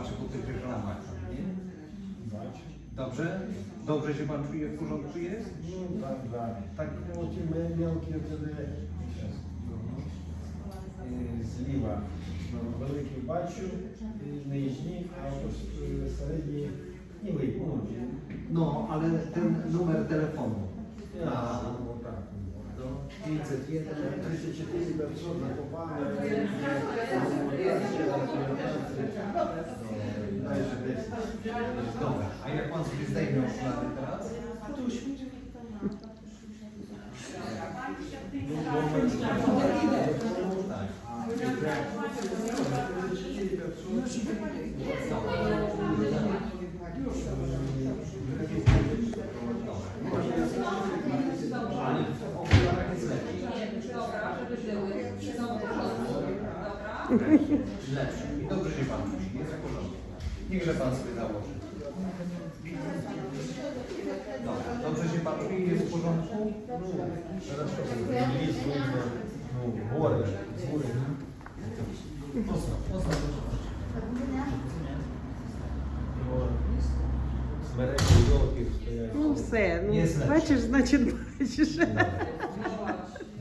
zobaczę po tych reklamach. Nie? Бачиш? Dobrze? Dobrze się pan czuje? W porządku jest? Ну, так, так. Так, оті ми- мелкі туди. Щас. Е, Зліва ну, великий бачу, і нижній, а ось е, середній не видно. No, ale ten numer telefonu. А, A, отак. do 501. 34 500 накопали. Dobra, a jak pan sobie zdejmie okulary teraz? To już... Ale w okularach jest. Dobra, żeby były. Dobra. Lepsze. Niechże pan sobie założy. Dobra. Dobrze się pan czuje? Jest w porządku? Teraz що буде? Ліс видно, ну, гори, гори. Mocno, mocno. Смеречні йолки стоять. Ну все, ну Jest lepsze. бачиш, значить бачиш.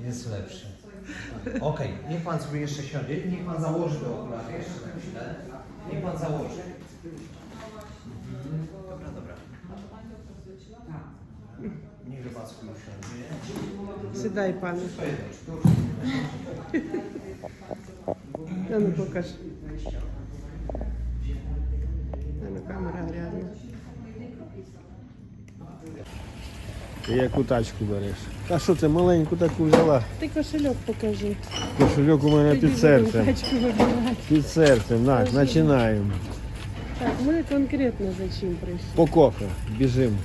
Jest lepszy. Okej, okay. niech pan sobie jeszcze siądzie. Niech pan założy do okulary jeszcze na chwilę. Niech pan założy. Mhm. Dobra, dobra. Niech pan sobie usiądzie. Przydaj pan. No, no pokaż. No, no kamera. Ти яку тачку береш? Та що ти маленьку таку взяла? Ти кошельок покажи. Кошельок у мене Тоді під серцем. Тачку вибирати. Під серцем, так, Покажи. починаємо. Так, ми конкретно за чим прийшли. По кофе, біжимо.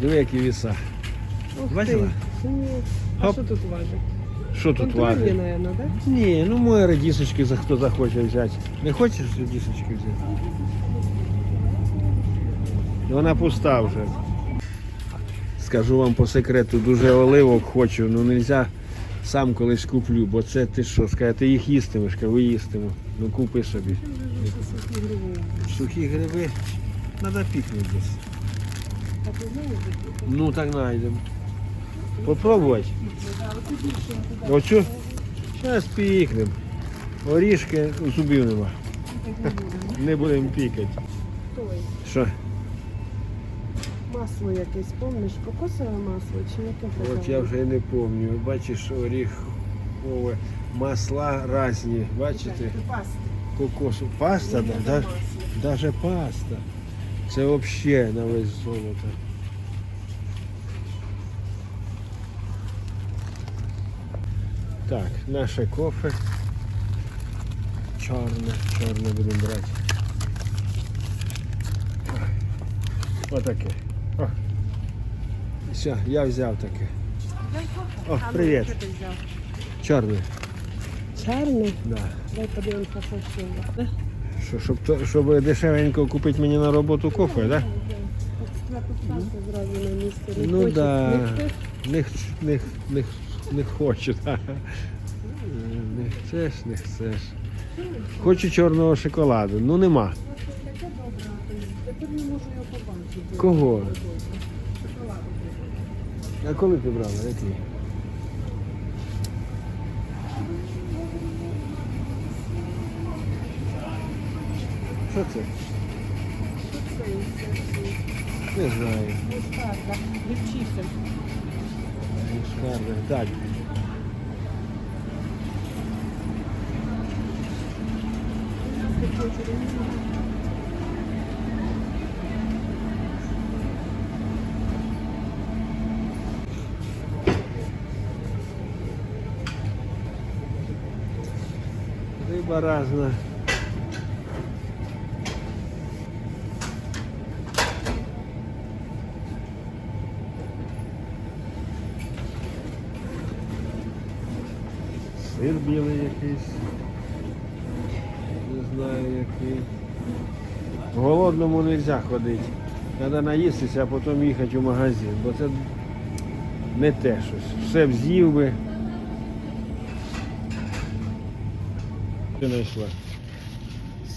Диви, які віса. Ух Бачила? ти. Ні. А що тут важить? Що тут Контрольні, важить? наверное, да? Ні, ну моє радісочки за хто захоче взяти. Не хочеш радісочки взяти? Вона пуста вже. Скажу вам по секрету, дуже оливок хочу, ну не можна сам колись куплю, бо це ти що, скажете, їх їстимеш, кажу, їстиму. Ну купи собі. Сухі гриби треба пікнути десь. Ти? Ну так знайдемо. Попробувати. Оцю? Зараз пікнемо. Орішки зубів нема. Не будемо пікати. Що? Масло якесь, помниш? Кокосове масло чи яке От я вже не пам'ятаю. Бачиш, оріхове масла різні. Бачите? Паста. Кокосу. Паста, да, да, даже паста. Це взагалі на весь золото. Так, наше кофе. Чорне, чорне будемо брати. Отаке. Все, я взяв таке. О, привіт. Що ти взяв? Чорне. Чарний? Да. Дай подивимося, що ще є. Що, щоб, то- щоб дешевенько купити мені на роботу кофе, так? Да? Зразу на місце. Не Ну хочеш, да. не хочеш? Не, х- не, х- не, х- не хочу, так. Не chcеш, не chcеш. Хочу чорного шоколаду. Ну нема. Таке добре, тепер не можу його побачити. Кого? А коли ти брала? Який? Що це? Не знаю. Мускарда. Дівчися. Мускарда. Так. Риба разна. Сир білий якийсь. Не знаю який. Голодному не можна ходити. Треба наїстися, а потім їхати в магазин, бо це не те щось. Все б з'їв би. Що знайшла?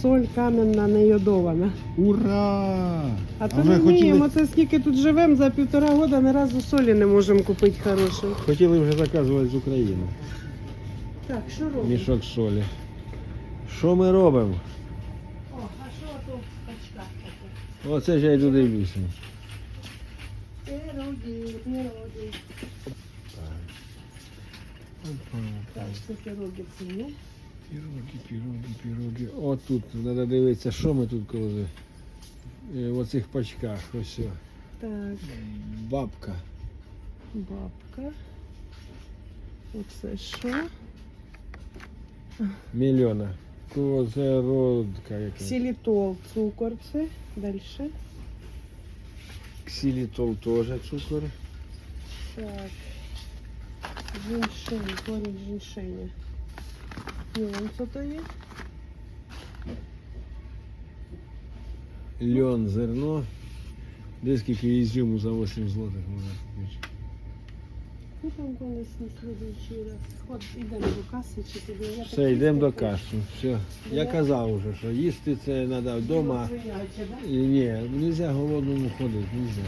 Соль каменна не йодована. Ура! А то вже не вміємо, хотіли, це скільки тут живемо, за півтора года ні разу солі не можемо купити хорошої. хотіли вже заказувати з України. Так, що робимо? Мішок солі. Що ми робимо? О, а що тут в качках таке? Оце ж я йду дивлюся. Пироги, пироги. Так, що пироги це, ні? Пироги, пироги, пироги. О тут, треба дивитися, що ми тут коли. В оцих пачках. Ось. Так. Бабка. Бабка. Оце що? Мільйона. Козеродка яка. Ксилітол, цукор це. Далі. Ксилітол теж цукор. Так. Женьшень, корінь женьшеня. 11. Льон зерно. Десь скільки ізюму за 8 злотих можна купити. Ну там колись на слідуючий раз. От ідемо до каси чи туди. Я Все, так йдемо до кашу. Все. Я казав уже, що їсти це треба ну, вдома. Ні, не нельзя голодному ходити, нельзя.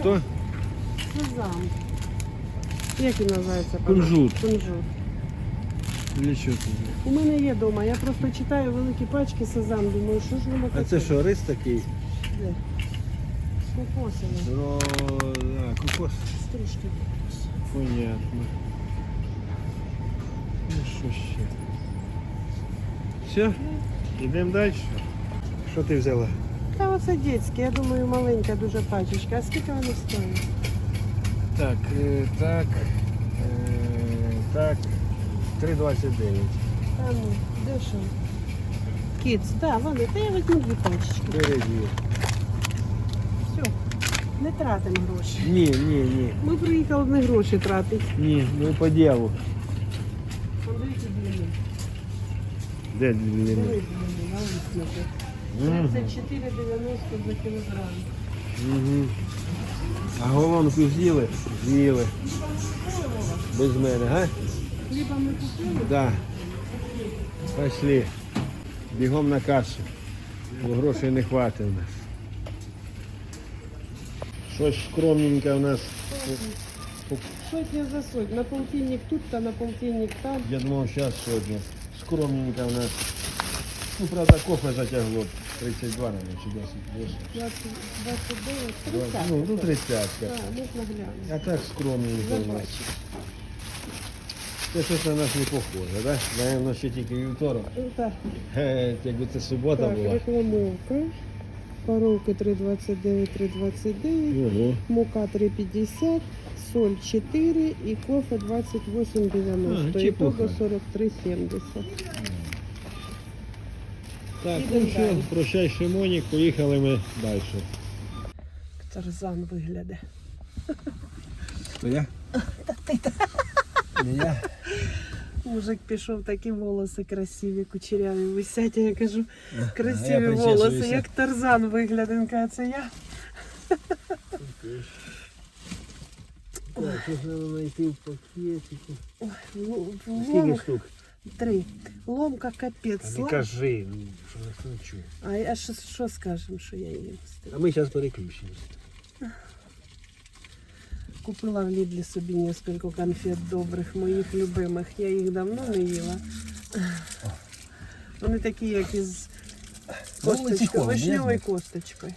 Хто? Сезам. Як він називається? Кунжут. Кунжут. Для чого тобі? У мене є вдома. Я просто читаю великі пачки сезам. Думаю, що ж воно А це що, рис такий? Де? Кокосове. Ро... А, кокос. Стружки. Понятно. Ну що ще? Все? Йдемо далі. Що ти взяла? Та оце дітське, я думаю, маленька дуже пачечка. А скільки вони стоять? Так, е, так, е, так. 3,29. Та ну, дешево. Кіц, так, вони, та я візьму дві пачечки. Бери дві. Все, не тратимо гроші. Ні, ні, ні. Ми приїхали не гроші тратити. Ні, ми по ділу. Подивіться бліни. Де дві Дивіться бліни, на висновку. Мгм. 34,90 за кілограм. Угу. А голонку з'їли? З'їли. Без мене, га? Хліба ми купили? Да. Пошли. Бігом на касу. Бо грошей не хватить у нас. Щось скромненьке у нас. Сотня за сотню. На полтинник тут та на полтинник там. Я думав, зараз сьогодні. Скромненько у нас. Ну, правда, кофе затягло. 32, наверное, чи 10. 10. 20, 29, 30. Ну, ну 30. Так, можна глянути. А так скромненько у нас. Це щось на нас не похоже, так? Да? Наверно, ще тільки вівторок. Ну, Так, Якби це субота так, була. рекламовка. Коровки 3,29, 3,29. Ого. Мука 3,50, соль 4 і кофе 28,90. А, чепуха. 43,70. Так, ну що, прощай, Шимонік, поїхали ми далі. Тарзан вигляде. То я? Не я? Мужик пішов, такі волоси красиві, кучеряві висять. А я кажу, А я красиві причесуюся. волоси, як Тарзан виглядає. Він каже, це я. Так, що треба знайти в пакетику? Ой, ну, Скільки лом... штук? Три. Ломка капець. Та не Слав... кажи, ну, що ніхто не чує. А, а що, що скажемо, що я її А ми зараз переключимося. Купила в Лідлі собі несколько конфет добрих, моїх любимих. Я їх давно не їла. Вони такі, як із На косточкою, вишньовою косточкою.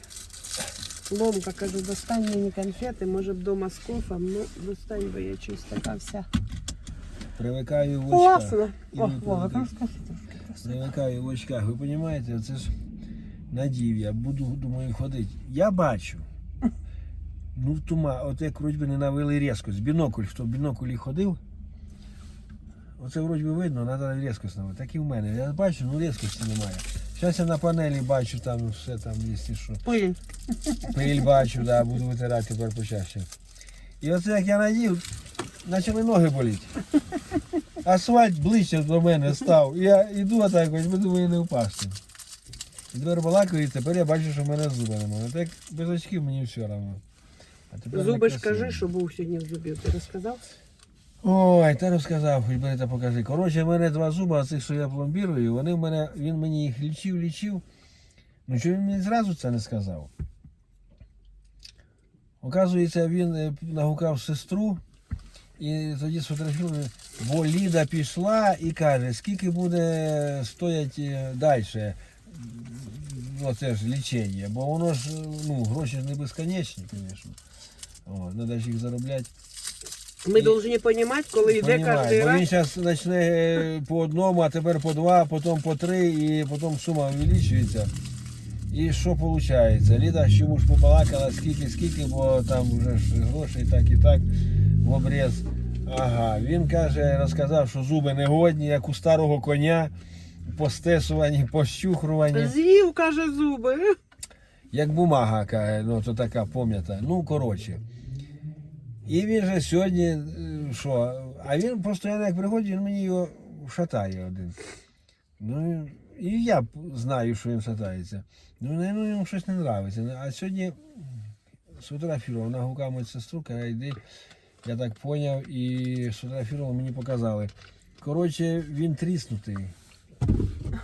Ломка, кажу, достань мені конфети, може б вдома з кофом, ну достань, бо я чусь така вся. Привикаю в очках. Класно. О, Вова, трошки. Привикаю в очках. Ви розумієте, це ж надів я буду, думаю, ходити. Я бачу. Ну, в тума, от як вроді би не навели різкость. Бінокль, хто в біноклі ходив, оце вроді би видно, треба різкость навести. Так і в мене. Я бачу, ну різкості немає. Зараз я на панелі бачу там все там, якщо що. Пиль. Пиль бачу, да, буду витирати тепер почаще. І оце як я надів, почали ноги боліти. Асфальт ближче до мене став. Я йду отак, ось думаю, не впасти. Тепер балакаю, і тепер я бачу, що в мене зуби немає. Так без очків мені все одно. А Зуби ж кажи, що був сьогодні в зубі. Ти розказав? Ой, та розказав, хоч бери та покажи. Коротше, в мене два зуба, цих, що я пломбірую, вони в мене, він мені їх лічив, лічив. Ну чого він мені зразу це не сказав? Оказується, він е, нагукав сестру і тоді сфотографували, бо Ліда пішла і каже, скільки буде стояти далі. Оце ж лічення, бо воно ж, ну, гроші ж не безконечні, звісно. О, треба ж їх заробляти. Ми повинні розуміти, коли йде кожен бо він зараз почне е, по одному, а тепер по два, потім по три, і потім сума увеличується. І що виходить? Ліда ж йому ж побалакала скільки, скільки, бо там вже ж грошей так і так в обрез. Ага, він каже, розказав, що зуби негодні, як у старого коня, постесувані, пощухрувані. З'їв, каже, зуби. Як бумага, каже, ну то така пам'ята. Ну, коротше. І він же сьогодні, що, а він постійно як приходить, він мені його шатає один. Ну, і я знаю, що він шатається. Ну, ну йому щось не подобається. А сьогодні сфотографував, нагукав мою сестру, каже, йди, я так поняв, і сфотографував, мені показали. Коротше, він тріснутий.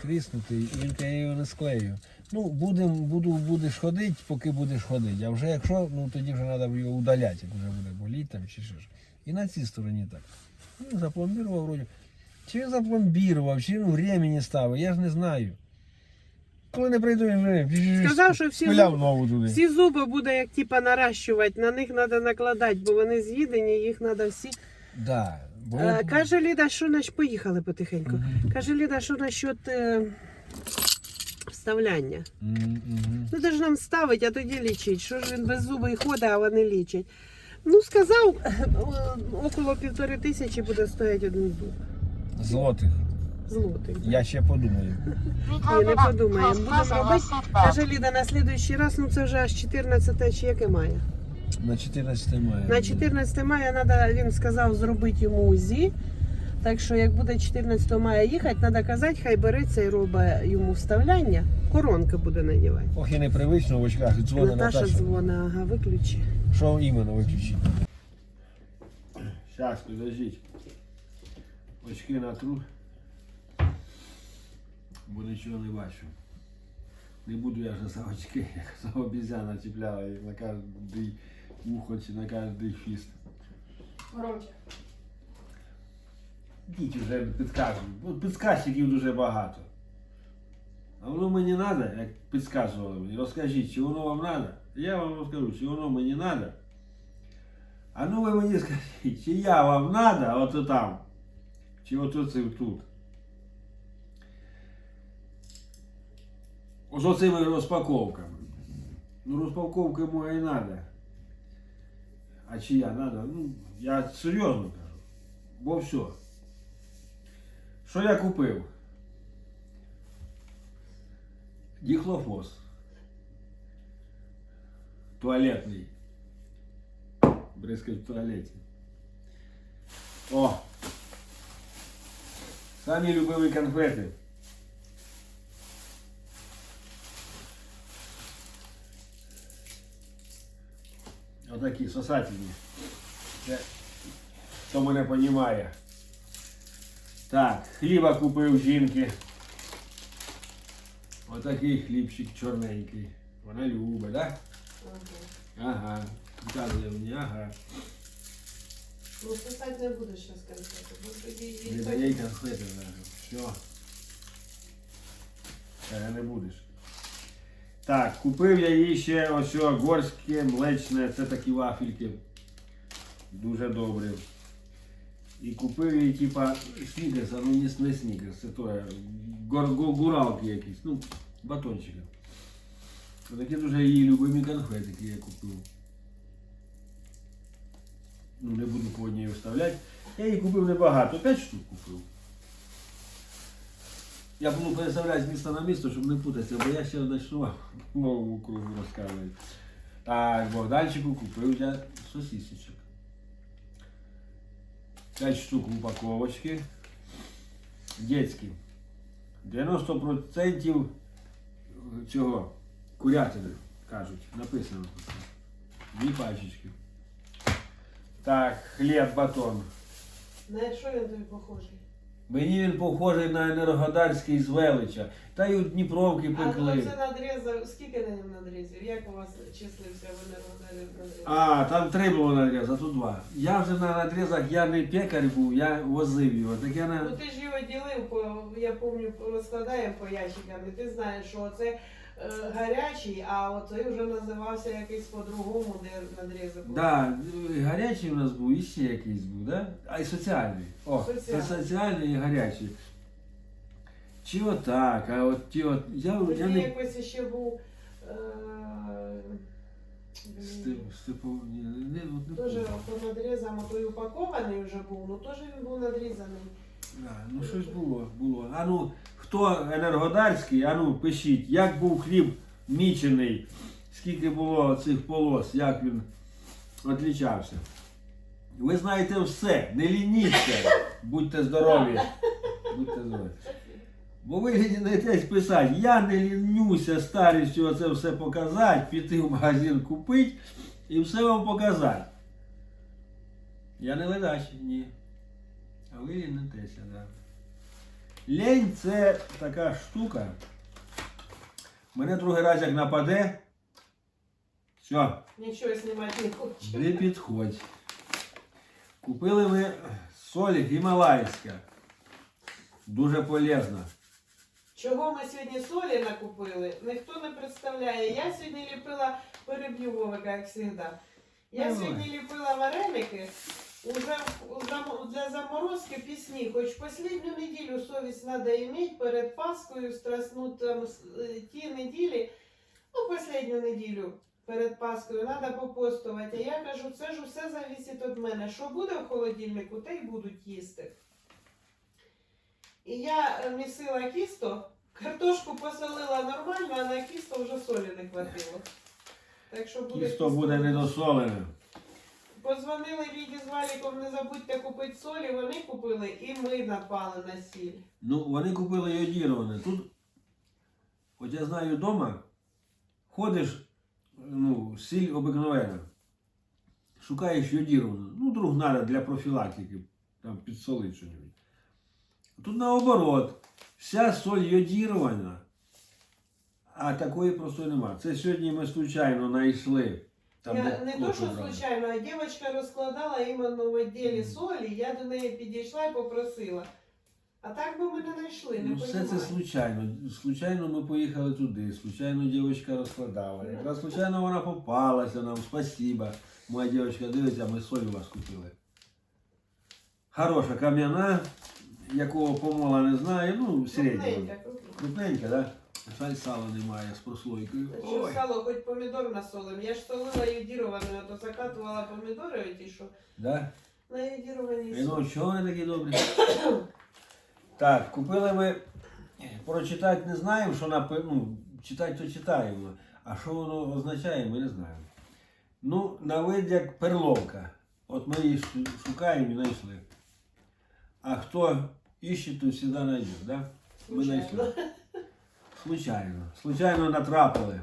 Тріснутий, і він я його не склею. Ну, будем, буду, будеш ходити, поки будеш ходити. А вже якщо, ну тоді вже треба його удаляти, як вже буде боліти там чи що ж. І на цій стороні так. Ну, запломбірував вроді. Чи запломбірував, чи він времени ставив, я ж не знаю. Коли не прийду, він вже Сказав, що всі спиляв зуб- нову туди. Всі зуби буде як типа наращувати, на них треба накладати, бо вони з'їдені, їх треба всі. Да. Бо Е, він- каже Ліда, що наш поїхали потихеньку. Мгм. Каже Ліда, що насчет е, вставляння. Ну де ж нам ставить, а тоді лічить. Що ж він без зуби і ходить, а вони лічать. Ну, сказав, около півтори тисячі буде стояти один зуб. Злотих. Злотий. Я ще подумаю. Ні, не подумаємо. Будемо робити. Каже Ліда, на слідуючий раз, ну це вже аж 14 чи яке має. На 14 мая. На 14 мая треба, він сказав, зробити йому УЗІ. Так що, як буде 14 мая їхати, треба казати, хай береться і робить йому вставляння. Коронка буде надівати. Ох, і непривично в очках. Дзвони Наташа Наташа. дзвонить, ага, виключи. Що іменно виключити? Зараз, підождіть. Очки натру. Бо нічого не бачу. Не буду я ж за очки, як за обізяна чіпляла на кожний вухо чи на кожний фіст. Громче. Діть вже підказують. Бо Підказчиків дуже багато. А воно мені треба, як підказували мені. Розкажіть, чи воно вам треба? Я вам розкажу, чи воно мені треба. А ну ви мені скажіть, чи я вам треба, ото там, чи ото це тут. Ось оцими розпаковками. Ну, розпаковки моя і треба. А чи я треба? Ну, я серйозно кажу. Бо все. Що я купив? Діхлофос. Туалетний. Бризкать в туалеті. О! Самі любимі конфети. Отакі сосательні. Це, хто мене розуміє. Так, хліба купив жінки. Отакий хлібчик чорненький. Вона любить, так? Да? Ага. Показує мені, ага. Ну, писати не будеш бо тоді Не дає й конфети навіть. Все. Та не будеш. Так, купив я їй ще ось горське млечне, це такі вафельки. Дуже добре. І купив їй типа снікерс, а ну не, снікерс, це то е, гуралки якісь, ну, батончики. Такі дуже її любимі конфетики я купив. Ну, не буду по одній вставляти. Я її купив небагато, 5 штук купив. Я буду переставляти з міста на місто, щоб не путатися, бо я ще почну нову кругу розказувати. Так, Богданчику купив я сосисочок. 5 штук в упаковочці. Детські. 90% цього курятини, кажуть, написано. Дві пачечки. Так, хліб, батон. На що він тобі похожий? Мені він похожий на енергодарський з Велича. Та й у Дніпровки А ну це надрізав, скільки на ньому надрізів? Як у вас числився в Енергодарі? А, там три було надріза, тут два. Я вже на надрізах, я не пекар був, я возив його. Так я Ну ти ж його ділив, по, я пам'ятаю, розкладаємо по ящикам, і ти знаєш, що це гарячий, а оцей вже називався якийсь по-другому, де надрізи. Да, гарячий у нас був, і ще якийсь був, да? А і соціальний. О, Соціальний. це соціальний і гарячий. Чи отак, а от ті от. Я, я Тоді не. якось ще був. Е, блін, Степ, степов, ні, не, от не Теж по надрізам той упакований вже був, ну теж він був надрізаний. Да, ну щось було, було. А ну, хто енергодарський, а ну пишіть, як був хліб мічений, скільки було цих полос, як він відлічався. Ви знаєте все, не лініться, будьте здорові. Будьте здорові. Бо ви лінитесь писати, я не лінюся старістю оце все показати, піти в магазин купити і все вам показати. Я не ледач, ні. А ви лінитеся, так. Да. Лень це така штука. Мене другий раз як нападе. Все, Нічого знімати не хочу. не підходь. Купили ми соль гімалайська. Дуже полезна. Чого ми сьогодні солі накупили, ніхто не представляє. Я сьогодні ліпила переб'ю Вовика, як завжди. Я сьогодні ліпила вареники. Уже для заморозки пісні, хоч последню неділю совість треба іметь перед Паскою, страсну там е, ті неділі, ну, последню неділю перед Паскою треба попостувати. А я кажу, це ж усе зависить від мене. Що буде в холодильнику, те й будуть їсти. І я місила кісто, картошку посолила нормально, а на кісто вже солі не хватило. Так що буде Тісто буде недосолене. Позвонили Ліді з Валіком, не забудьте купити солі, вони купили і ми напали на сіль. Ну, вони купили йодіроване. Тут, от я знаю вдома, ходиш, ну, сіль обикновена. Шукаєш йодіровану. Ну, друг надо для профілактики, там підсолить щось. Тут наоборот, вся соль йодірована, а такої просто нема. Це сьогодні ми случайно знайшли. Там, я не то, що брали. случайно, а дівчинка розкладала іменно в відділі солі, я до неї підійшла і попросила. А так би ми не знайшли, не Ну, все це понімаю. случайно. Случайно ми поїхали туди, случайно дівчинка розкладала. Якраз случайно вона попалася нам, спасибо. Моя дівчинка дивиться, ми соль у вас купили. Хороша кам'яна, якого помола не знаю, ну, середнього. Крупненька, крупненька. Крупненька, так? Да? Жаль, сала немає з прослойкою. Що Ой. сало, хоч помідор насолим. Я ж солила йодірованою, то закатувала помідори ті, що Да? на йодірованій солі. ну, чого вони такі добрі? Так, купили ми. Прочитати не знаємо, що напи... ну, читати то читаємо. А що воно означає, ми не знаємо. Ну, на вид як перловка. От ми її шукаємо і знайшли. А хто іще, то завжди знайде, да? Ми знайшли. Случайно. Случайно натрапили.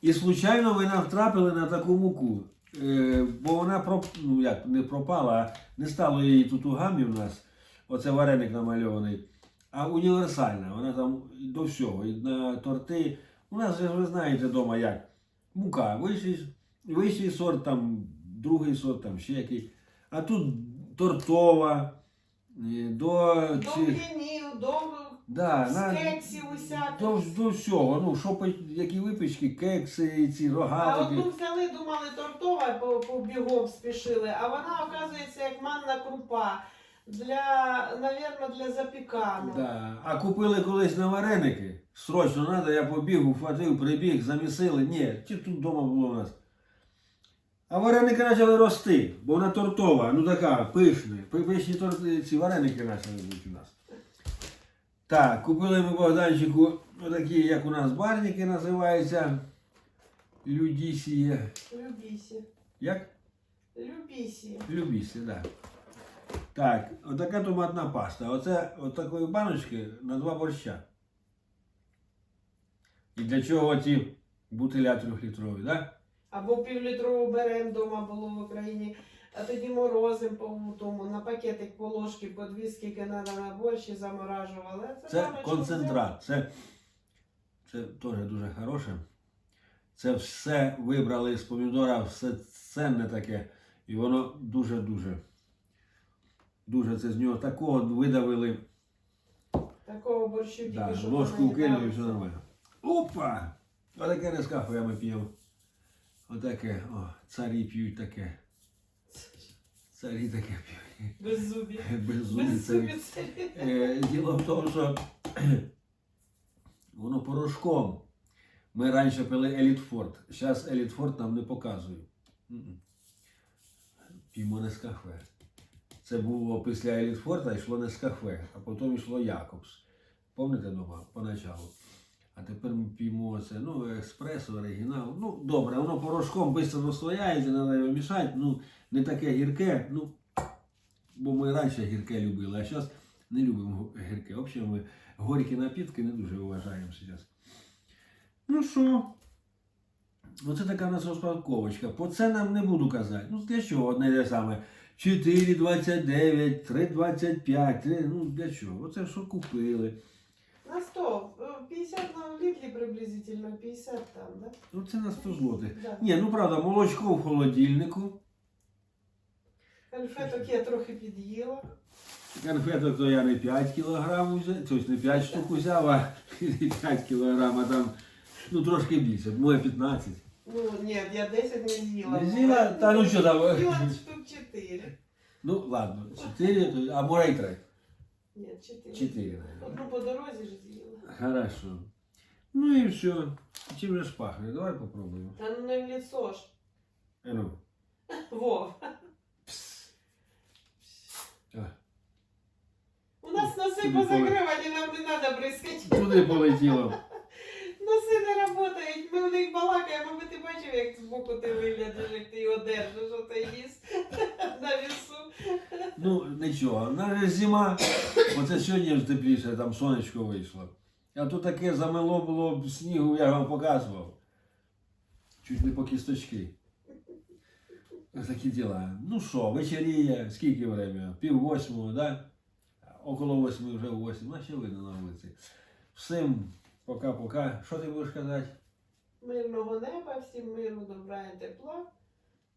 І случайно ви натрапили на таку муку. Е, бо вона проп... ну, як, не пропала, а не стало її тут у гамі в нас. Оце вареник намальований. А універсальна. Вона там до всього. І на торти. У нас же ви знаєте вдома як. Мука. Вищий, вищий сорт, там, другий сорт, там ще який. А тут тортова. е, До До блінів, до Да, з на, кексів усяких. до, до всього. Ну, що пи- які випічки, кекси, ці А рогатики. одну взяли, думали, тортова, по, по бігом спішили, а вона, оказується, як манна крупа. Для, навірно, для запіканок. Да. А купили колись на вареники. Срочно треба, я побіг, ухватив, прибіг, замісили. Ні, чи тут вдома було у нас. А вареники почали рости, бо вона тортова, ну така, пишна. Пи- Пишні торти, ці вареники почали бути у нас. Так, купили ми Богданчику такі, як у нас барники називаються. Людісія. Любісі. Як? Любісі. Любісі, так. Да. Так, отака томатна паста. Оце от такої баночки на два борща. І для чого ці бутиля трьохлітрові, так? Да? Або півлітрову беремо, вдома було в Україні. А тоді морозим по тому, на пакетик по ложки, по дві, скільки треба на борщ і заморажували. А Це баночку концентрат. Це, це теж дуже хороше. Це все вибрали з помідора, все ценне таке. І воно дуже-дуже. Дуже це з нього такого видавили. Такого борщу тільки Да, що ложку вкинув і все нормально. Опа! Отаке не з кафе ми п'ємо. Отаке, о, царі п'ють таке. Царі таке п'ють. Без зубів. Без зубів Без царі. Е, Діло в тому, що воно порошком. Ми раніше пили Елітфорд. Зараз Елітфорд нам не показує. П'ємо не з. Це було після Елітфорда йшло не з а потім йшло Якобс. Пам'ятаєте дома поначалу? А тепер ми п'ємо це, ну, експресо, оригінал. Ну, добре, воно порошком швидко розслояється, треба його мішати. Ну, не таке гірке. Ну, бо ми раніше гірке любили, а зараз не любимо гірке. Взагалі ми горькі напітки не дуже вважаємо зараз. Ну що? Оце така у нас розпаковочка. По ценам не буду казати. Ну для чого одне те саме. 4,29, 3,25, 3, ну для чого? Оце що купили. На 100. е, 50 на літрі приблизительно, 50 там, да? Ну це на 100 злотих. Да. Ні, ну правда, молочко в холодильнику. Конфеток я трохи під'їла. Конфеток то я не 5 кілограм взяв, тобто не 5 штук взяв, а 5 кілограм, а там ну трошки більше, моє 15. Ну, ні, я 10 не з'їла. Не з'їла? Та ну що там? З'їла штук 4. Ну ладно, 4, то- а може і 3. Ні, 4. 4, Одну по дорозі ж з'їла. Хорошо. Ну і все. Чим же ж пахне? Давай попробуємо. Та ну не в лицо ж. А ну. Вов. А, У нас носи Туди позакривані, нам не треба бризкати. Туди полетіло. Носи не працюють, ми в них балакаємо, бо ти бачив, як збоку ти виглядаєш, як ти його держиш, що ти їсть на вісу. Ну, нічого. На зима. Оце сьогодні тепліше, там сонечко вийшло. А то таке замело було б снігу, я вам показував. Чуть не по кісточки. Такі діла. Ну що, вечеріє, скільки время? Пів восьмого, да? Около восьми вже восьми, а ще видно на вулиці. Всім пока-пока. Що ти будеш казати? Мирного неба, всім миру, добра і тепла.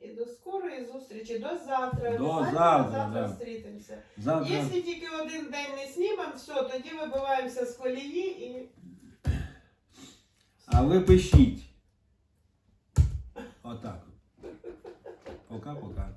І до скорої зустрічі, до завтра. До Обязательно завтра, завтра да. зустрітимося. Завтра. Якщо тільки один день не снімемо, все, тоді вибиваємося з колії і А ви пишіть. Отак. Пока-пока.